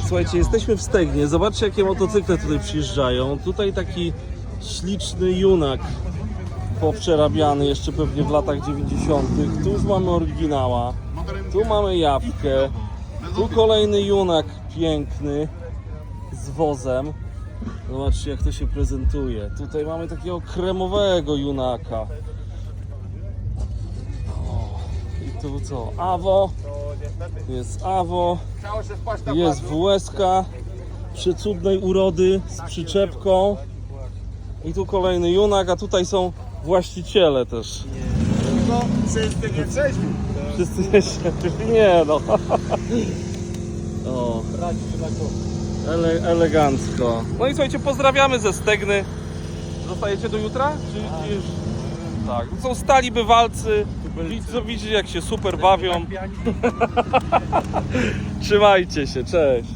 Słuchajcie, jesteśmy w Stegnie. Zobaczcie, jakie motocykle tutaj przyjeżdżają. Tutaj taki śliczny junak poprzerabiany jeszcze pewnie w latach 90. Tu już mamy oryginała. Tu mamy jawkę. Tu kolejny junak piękny z wozem. Zobaczcie, jak to się prezentuje. Tutaj mamy takiego kremowego junaka. O, I tu co? Awo. Jest Awo. Jest WSK przecudnej urody z przyczepką. I tu kolejny junak, a tutaj są właściciele też. No, wszyscy nie trzeźwi. Wszyscy jeszcze nie no. O, ele, elegancko. No i słuchajcie, pozdrawiamy ze Stegny. Zostajecie do jutra? Czy, czy już? Tak, to są stali bywalcy. Widzą, widzicie jak się super bawią. Trzymajcie się, cześć.